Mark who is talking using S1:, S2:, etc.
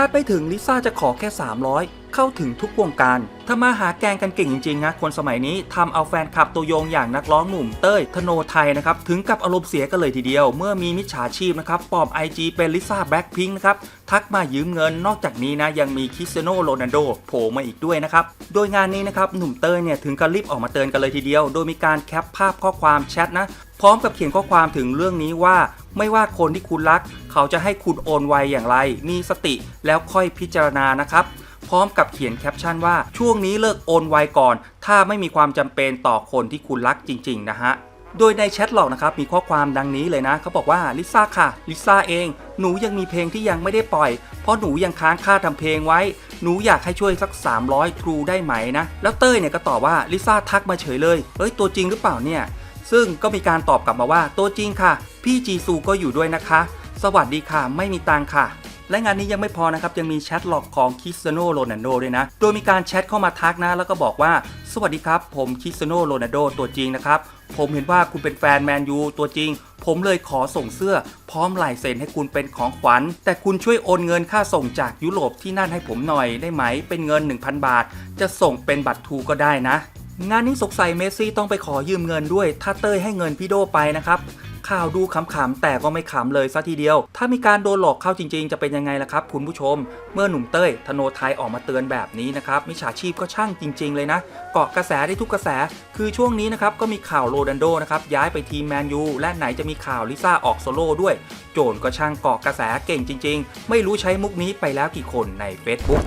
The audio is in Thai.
S1: คาดไม่ถึงลิซ่าจะขอแค่ 300 เข้าถึงทุกวงการถ้ามาหาแกงกันเก่งจริงๆนะคนสมัยนี้ทำเอาแฟนคลับตัวโยงอย่างนักร้องหนุ่มเต้ย ธโนไทยนะครับ ถึงกับอารมณ์เสียกันเลยทีเดียว เมื่อมีมิจฉาชีพนะครับปลอม IG เป็นลิซ่าแบล็คพิงค์นะครับ ทักมายืมเงินนอกจากนี้นะยังมีคริสเตียโนโรนัลโดโผล่มาอีกด้วยนะครับ โดยงานนี้นะครับหนุ่มเต้ยเนี่ยถึงกับรีบออกมาเตือนกันเลยทีเดียว โดยมีการแคปภาพข้อความแชทนะพร้อมกับเขียนข้อความถึงเรื่องนี้ว่า ไม่ว่าคนที่คุณรัก เขาจะให้คุณโอนไวอย่างไร มีสติแล้วค่อยพิจารณานะครับ พร้อมกับเขียนแคปชั่นว่าช่วงนี้เลิกโอนไวก่อน ถ้าไม่มีความจำเป็นต่อคนที่คุณรักจริง ๆ นะฮะโดยในแชทหลอกนะครับมีข้อความดังนี้เลยนะเขาบอกว่าลิซ่าค่ะลิซ่าเอง หนูยังมีเพลงที่ยังไม่ได้ปล่อย เพราะหนูยังค้างค่าทำเพลงไว้ หนูอยากให้ช่วยสัก 300 ทรูได้ไหมนะ แล้วเต้ยเนี่ยก็ตอบว่าลิซ่าทักมาเฉยเลยเอ้ยตัวจริงหรือเปล่าเนี่ย ซึ่งก็มีการตอบกลับมาว่าตัวจริงค่ะ พี่จีซูก็อยู่ด้วยนะคะ สวัสดีค่ะ ไม่มีตังค่ะ และงานนี้ยังไม่พอนะครับ ยังมีแชทหลอกของคริสเตียโนโรนัลโดด้วยนะ โดยมีการแชทเข้ามาทักนะ แล้วก็บอกว่า สวัสดีครับ ผมคริสเตียโนโรนัลโดตัวจริงนะครับ ผมเห็นว่าคุณเป็นแฟนแมนยูตัวจริง ผมเลยขอส่งเสื้อ พร้อมลายเซ็นให้คุณเป็นของขวัญ แต่คุณช่วยโอนเงินค่าส่งจากยุโรปที่นั่นให้ผมหน่อยได้ไหม เป็นเงิน 1,000 บาท จะส่งเป็นบัตรทูก็ได้นะ งานนี้สงสัยเมสซี่ต้องไปขอยืมเงินด้วย ถ้าเต้ยให้เงินพี่โดไปนะครับ ข่าวดูขำๆแต่ก็ไม่ขำเลยซะทีเดียว ถ้ามีการโดนหลอกเข้าจริงๆ จะเป็นยังไงล่ะครับ คุณผู้ชม เมื่อหนุ่มเต้ยธโนไทยออกมาเตือนแบบนี้นะครับมิจฉาชีพก็ช่างจริง ๆ เลยนะเกาะกระแสได้ทุกกระแส คือช่วงนี้นะครับก็มีข่าวโรดันโดนะครับย้ายไปทีมแมนยูและไหนจะมีข่าวลิซ่าออกโซโล่ด้วย โจนก็ช่างเกาะกระแสเก่งจริง ๆ ไม่รู้ใช้มุกนี้ไปแล้วกี่คนใน Facebook